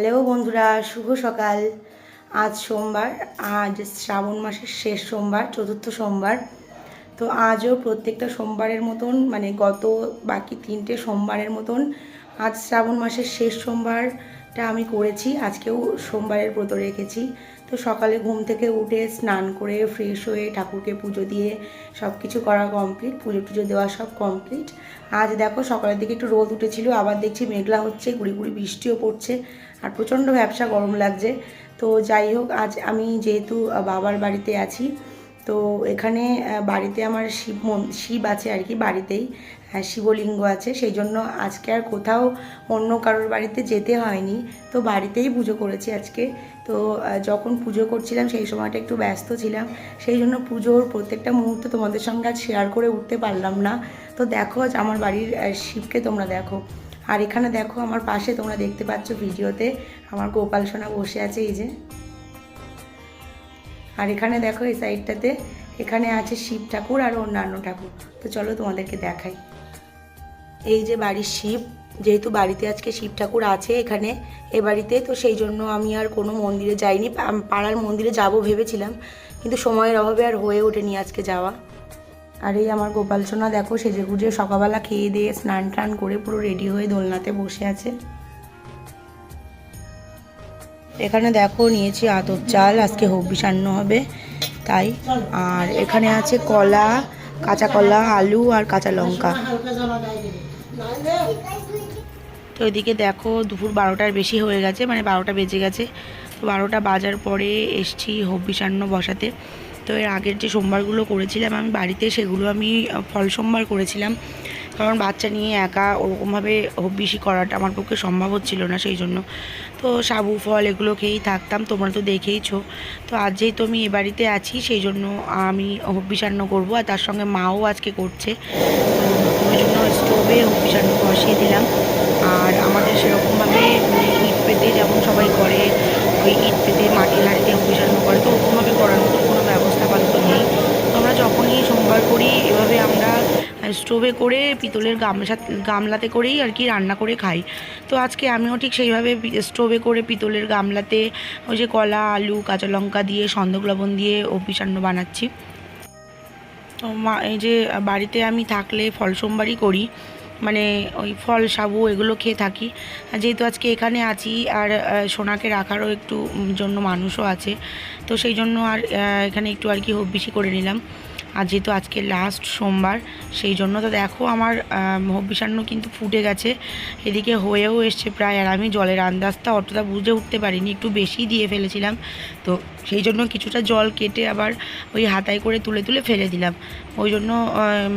Hello বন্ধুরা, শুভ সকাল। আজ সোমবার, আজ শ্রাবণ মাসের শেষ সোমবার, চতুর্থ সোমবার। তো আজও প্রত্যেকটা সোমবারের মতন মানে গত বাকি তিনটে সোমবারের মতন, আজ শ্রাবণ মাসের শেষ সোমবারটা আমি করেছি, আজকেও সোমবারের ব্রত রেখেছি। তো সকালে ঘুম থেকে উঠে স্নান করে ফ্রেশ হয়ে ঠাকুরকে পুজো দিয়ে সব কিছু করা কমপ্লিট পুজো টুজো দেওয়া সব কমপ্লিট আজ দেখো সকালের দিকে একটু রোদ উঠেছিল, আবার দেখছি মেঘলা হচ্ছে, গুড়ি গুড়ি বৃষ্টিও পড়ছে আর প্রচণ্ড ব্যবসা গরম লাগছে। তো যাই হোক, আজ আমি যেহেতু বাবার বাড়িতে আছি তো এখানে বাড়িতে আমার শিব শিব আছে আর কি বাড়িতেই হ্যাঁ, শিবলিঙ্গ আছে সেই জন্য আজকে আর কোথাও অন্য কারোর বাড়িতে যেতে হয়নি। তো বাড়িতেই পুজো করেছি আজকে। তো যখন পুজো করছিলাম সেই সময়টা একটু ব্যস্ত ছিলাম সেই জন্য পুজোর প্রত্যেকটা মুহূর্ত তোমাদের সঙ্গে আজ শেয়ার করে উঠতে পারলাম না। তো দেখো আজ আমার বাড়ির শিবকে তোমরা দেখো। আর এখানে দেখো আমার পাশে তোমরা দেখতে পাচ্ছ ভিডিওতে আমার গোপাল সোনা বসে আছে এই যে। আর এখানে দেখো এই সাইডটাতে এখানে আছে শিব ঠাকুর আর অন্যান্য ঠাকুর। তো চলো তোমাদেরকে দেখাই। এই যে বাড়ির শিব, যেহেতু বাড়িতে আজকে শিব ঠাকুর আছে এখানে, এ বাড়িতে, তো সেই জন্য আমি আর কোনো মন্দিরে যাইনি। পাড়ার মন্দিরে যাব ভেবেছিলাম, কিন্তু সময়ের অভাবে আর হয়ে ওঠেনি আজকে যাওয়া। আর এই আমার গোপাল সোনা দেখো সেজে গুজে সকালবেলা খেয়ে দিয়ে স্নান টান করে পুরো রেডি হয়ে দোলনাতে বসে আছে। এখানে দেখো নিয়েছি আতপ চাল, আজকে হব্বি সান্ন হবে, তাই। আর এখানে আছে কলা, কাঁচা কলা, আলু আর কাঁচা লঙ্কা। তো এদিকে দেখো দুপুর বারোটার বেশি হয়ে গেছে মানে বারোটা বেজে গেছে। তো বারোটা বাজার পরে এসছি হব্বি সান্ন বসাতে। তো এর আগের যে সোমবারগুলো করেছিলাম আমি বাড়িতে, সেগুলো আমি ফল সোমবার করেছিলাম। কারণ বাচ্চা নিয়ে একা ওরকমভাবে বেশি করাটা আমার পক্ষে সম্ভব হচ্ছিল না সেই জন্য। তো সাবু, ফল এগুলো খেয়েই থাকতাম, তোমরা তো দেখেইছ। তো আজ যেহেতু আমি এ বাড়িতে আছি, সেই জন্য আমি হব্বিষান্ন করব আর তার সঙ্গে মাও আজকে করছে। তো ওই জন্য স্টোভে হব্বিষান্ন বসিয়ে দিলাম। আর আমাদের সেরকমভাবে মানে ইট পেতে যেমন সবাই করে ওই ইট পেতে মাটির হাঁড়িতে হব্বিসান্ন করে তো ওরকমভাবে করার মতো কোনো ব্যবস্থা আপাতত নেই তো আমরা যখনই সোমবার করি এভাবে আমরা স্টোভে করে পিতলের গামলা, গামলাতে করেই আর কি রান্না করে খাই। তো আজকে আমিও ঠিক সেইভাবে স্টোভে করে পিতলের গামলাতে ওই যে কলা, আলু, কাঁচা লঙ্কা দিয়ে, সন্দক লবণ দিয়ে অপিসান্ন বানাচ্ছি। তো মা, এই যে বাড়িতে আমি থাকলে ফল সোমবারই করি মানে ওই ফল সাবু এগুলো খেয়ে থাকি। যেহেতু আজকে এখানে আছি আর সোনাকে রাখারও একটু জন্য মানুষও আছে, তো সেই জন্য আর এখানে একটু আর কি হব্বিসি করে নিলাম। আর যেহেতু আজকে লাস্ট সোমবার, সেই জন্য তো দেখো আমার হব্বিসান্ন কিন্তু ফুটে গেছে, এদিকে হয়েও এসছে প্রায়, আর আমি জলের আন্দাজটা অতটা বুঝে উঠতে পারিনি, একটু বেশি দিয়ে ফেলেছিলাম, তো সেই জন্য কিছুটা জল কেটে আবার ওই হাতায় করে তুলে তুলে ফেলে দিলাম। ওই জন্য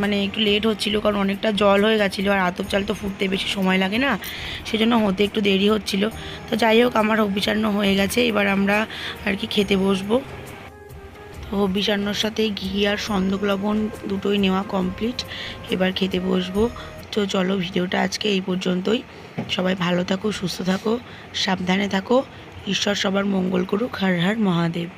মানে একটু লেট হচ্ছিল, কারণ অনেকটা জল হয়ে গেছিল, আর আতপ চাল তো ফুটতে বেশি সময় লাগে না, সেই জন্য হতে একটু দেরি হচ্ছিল। তো যাই হোক, আমার হব্বিসান্ন হয়ে গেছে, এবার আমরা আর কি খেতে বসবো। তো হব্বিসান্নর সাথে ঘি আর সন্দক লবণ দুটোই নেওয়া কমপ্লিট এবার খেতে বসবো। তো চলো ভিডিওটা আজকে এই পর্যন্তই। সবাই ভালো থাকো, সুস্থ থাকো, সাবধানে থাকো। ঈশ্বর সবার মঙ্গল করুক। হর হর মহাদেব।